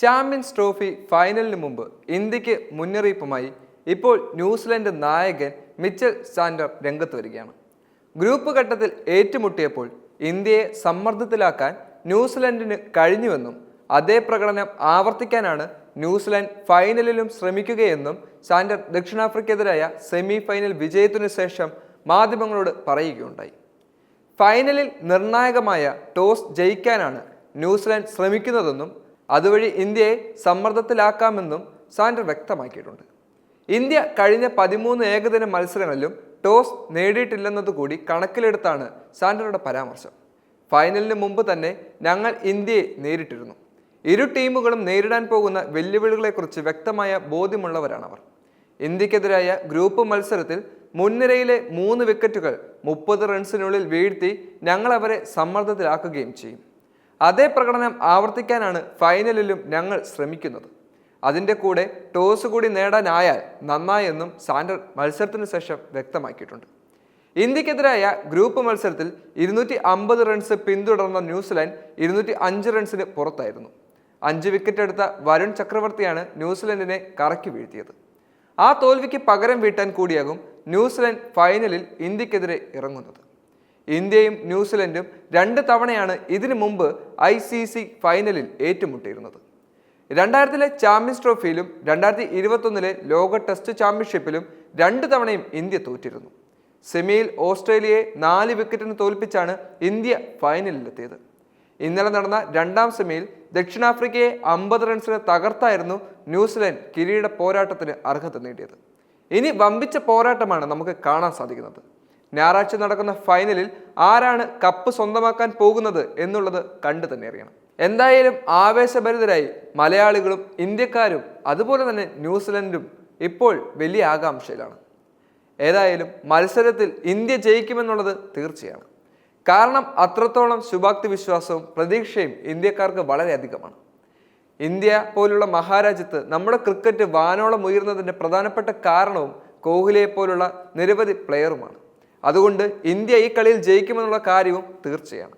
Champions trophy ഫൈനലിന് മുമ്പ് ഇന്ത്യയ്ക്ക് മുന്നറിയിപ്പുമായി ഇപ്പോൾ ന്യൂസിലൻഡ് നായകൻ മിച്ചൽ സാൻഡർ രംഗത്ത് വരികയാണ്. ഗ്രൂപ്പ് ഘട്ടത്തിൽ ഏറ്റുമുട്ടിയപ്പോൾ ഇന്ത്യയെ സമ്മർദ്ദത്തിലാക്കാൻ ന്യൂസിലൻഡിന് കഴിഞ്ഞുവെന്നും അതേ പ്രകടനം ആവർത്തിക്കാനാണ് ന്യൂസിലൻഡ് ഫൈനലിലും ശ്രമിക്കുകയെന്നും സാൻഡർ ദക്ഷിണാഫ്രിക്കെതിരായ സെമി ഫൈനൽ വിജയത്തിനു ശേഷം മാധ്യമങ്ങളോട് പറയുകയുണ്ടായി. ഫൈനലിൽ നിർണായകമായ ടോസ് ജയിക്കാനാണ് ന്യൂസിലൻഡ് ശ്രമിക്കുന്നതെന്നും അതുവഴി ഇന്ത്യയെ സമ്മർദ്ദത്തിലാക്കാമെന്നും സാൻഡർ വ്യക്തമാക്കിയിട്ടുണ്ട്. ഇന്ത്യ കഴിഞ്ഞ പതിമൂന്ന് ഏകദിന മത്സരങ്ങളിലും ടോസ് നേടിയിട്ടില്ലെന്നതുകൂടി കണക്കിലെടുത്താണ് സാൻഡറുടെ പരാമർശം. ഫൈനലിന് മുമ്പ് തന്നെ ഞങ്ങൾ ഇന്ത്യയെ നേരിട്ടിരുന്നു. ഇരു ടീമുകളും നേരിടാൻ പോകുന്ന വെല്ലുവിളികളെക്കുറിച്ച് വ്യക്തമായ ബോധ്യമുള്ളവരാണവർ. ഇന്ത്യക്കെതിരായ ഗ്രൂപ്പ് മത്സരത്തിൽ മുൻനിരയിലെ മൂന്ന് വിക്കറ്റുകൾ മുപ്പത് റൺസിനുള്ളിൽ വീഴ്ത്തി ഞങ്ങളവരെ സമ്മർദ്ദത്തിലാക്കുകയും ചെയ്യും. അതേ പ്രകടനം ആവർത്തിക്കാനാണ് ഫൈനലിലും ഞങ്ങൾ ശ്രമിക്കുന്നത്. അതിന്റെ കൂടെ ടോസ് കൂടി നേടാനായാൽ നന്നായെന്നും സാൻഡർ മത്സരത്തിന് ശേഷം വ്യക്തമാക്കിയിട്ടുണ്ട്. ഇന്ത്യക്കെതിരായ ഗ്രൂപ്പ് മത്സരത്തിൽ ഇരുന്നൂറ്റി അമ്പത് റൺസ് പിന്തുടർന്ന ന്യൂസിലാൻഡ് ഇരുന്നൂറ്റി അഞ്ച് റൺസിന് പുറത്തായിരുന്നു. അഞ്ച് വിക്കറ്റ് എടുത്ത വരുൺ ചക്രവർത്തിയാണ് ന്യൂസിലൻഡിനെ കറക്കി വീഴ്ത്തിയത്. ആ തോൽവിക്ക് പകരം വീട്ടാൻ കൂടിയാകും ന്യൂസിലൻഡ് ഫൈനലിൽ ഇന്ത്യക്കെതിരെ ഇറങ്ങുന്നത്. ഇന്ത്യയും ന്യൂസിലൻഡും രണ്ട് തവണയാണ് ഇതിനു മുമ്പ് ഐ സി സി ഫൈനലിൽ ഏറ്റുമുട്ടിയിരുന്നത്. രണ്ടായിരത്തിലെ ചാമ്പ്യൻസ് ട്രോഫിയിലും രണ്ടായിരത്തി ഇരുപത്തൊന്നിലെ ലോക ടെസ്റ്റ് ചാമ്പ്യൻഷിപ്പിലും രണ്ട് തവണയും ഇന്ത്യ തോറ്റിരുന്നു. സെമിയിൽ ഓസ്ട്രേലിയയെ നാല് വിക്കറ്റിന് തോൽപ്പിച്ചാണ് ഇന്ത്യ ഫൈനലിലെത്തിയത്. ഇന്നലെ നടന്ന രണ്ടാം സെമിയിൽ ദക്ഷിണാഫ്രിക്കയെ അമ്പത് റൺസിന് തകർത്തായിരുന്നു ന്യൂസിലൻഡ് കിരീട പോരാട്ടത്തിന് അർഹത നേടിയത്. ഇനി വമ്പിച്ച പോരാട്ടമാണ് നമുക്ക് കാണാൻ സാധിക്കുന്നത്. ഞായറാഴ്ച നടക്കുന്ന ഫൈനലിൽ ആരാണ് കപ്പ് സ്വന്തമാക്കാൻ പോകുന്നത് എന്നുള്ളത് കണ്ടു തന്നെ അറിയണം. എന്തായാലും ആവേശഭരിതരായി മലയാളികളും ഇന്ത്യക്കാരും അതുപോലെ തന്നെ ന്യൂസിലൻഡും ഇപ്പോൾ വലിയ ആകാംക്ഷയിലാണ്. ഏതായാലും മത്സരത്തിൽ ഇന്ത്യ ജയിക്കുമെന്നുള്ളത് തീർച്ചയാണ്. കാരണം അത്രത്തോളം ശുഭാക്തി വിശ്വാസവും പ്രതീക്ഷയും ഇന്ത്യക്കാർക്ക് വളരെയധികമാണ് ഇന്ത്യ പോലുള്ള മഹാരാജ്യത്ത് നമ്മുടെ ക്രിക്കറ്റ് വാനോളം ഉയർന്നതിന്റെ പ്രധാനപ്പെട്ട കാരണവും കോഹ്ലിയെ പോലുള്ള നിരവധി പ്ലെയറുമാണ് അതുകൊണ്ട് ഇന്ത്യ ഈ കളിയിൽ ജയിക്കുമെന്നുള്ള കാര്യവും തീർച്ചയാണ്.